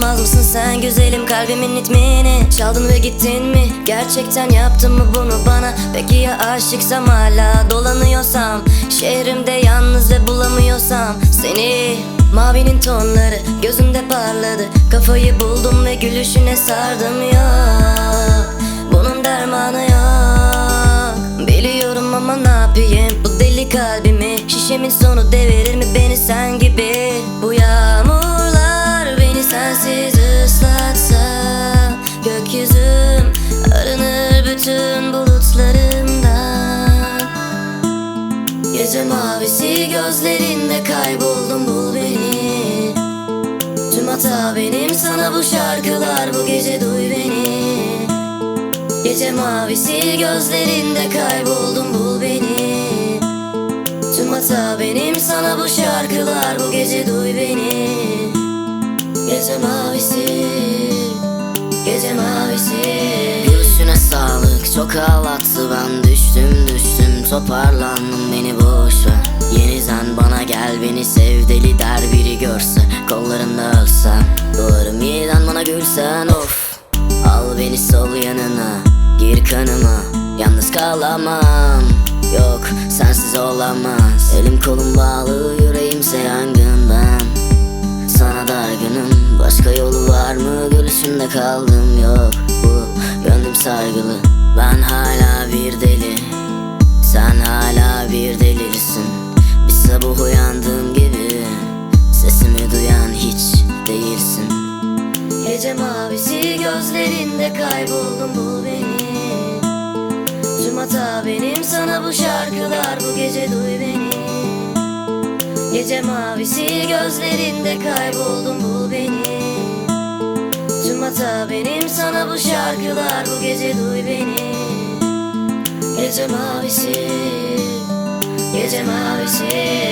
Çalamaz mısın sen güzelim kalbimin ritmini? Çaldın ve gittin mi? Gerçekten yaptın mı bunu bana? Peki ya aşıksam hala dolanıyorsam? Şehrimde yalnız ve bulamıyorsam? Seni Mavinin tonları gözümde parladı. Kafayı buldum ve gülüşüne sardım yok. Bunun dermanı yok. Biliyorum ama ne yapayım? Bu deli kalbimi Şişemin sonu devirir mi beni? Sen gibi sensiz ıslatsa Gökyüzüm Gece mavisi gözlerinde kayboldum bul beni. Tüm hata benim sana bu şarkılar bu gece duy beni. Gece mavisi gözlerinde kayboldum bul beni. Tüm hata benim sana bu şarkılar bu gece duy beni Gece mavisi Gece mavisi. Gülüşüne sağlık çok ağlattı. Ben düştüm düştüm toparlandım. Beni boş ver. Yeniden bana gel beni sev deli der biri görse. Kollarında ölsem Doğarım yeniden bana gülsen of Al beni sol yanına Gir kanıma. Yalnız kalamam. Yok sensiz olamaz. Elim kolum bağlı yüreğimse yangın gülüşünde kaldım yok Bu. Gönlüm sargılı Ben hala bir deli. Sen hala bir delirsin Bir sabah uyandığım gibi Sesimi duyan hiç değilsin. Gece mavisi gözlerinde kayboldum bul beni. Tüm hata benim sana bu şarkılar bu gece duy beni. Gece mavisi gözlerinde kayboldum bul beni Hata benim sana bu şarkılar. Bu gece duy beni. Gece mavisi Gece mavisi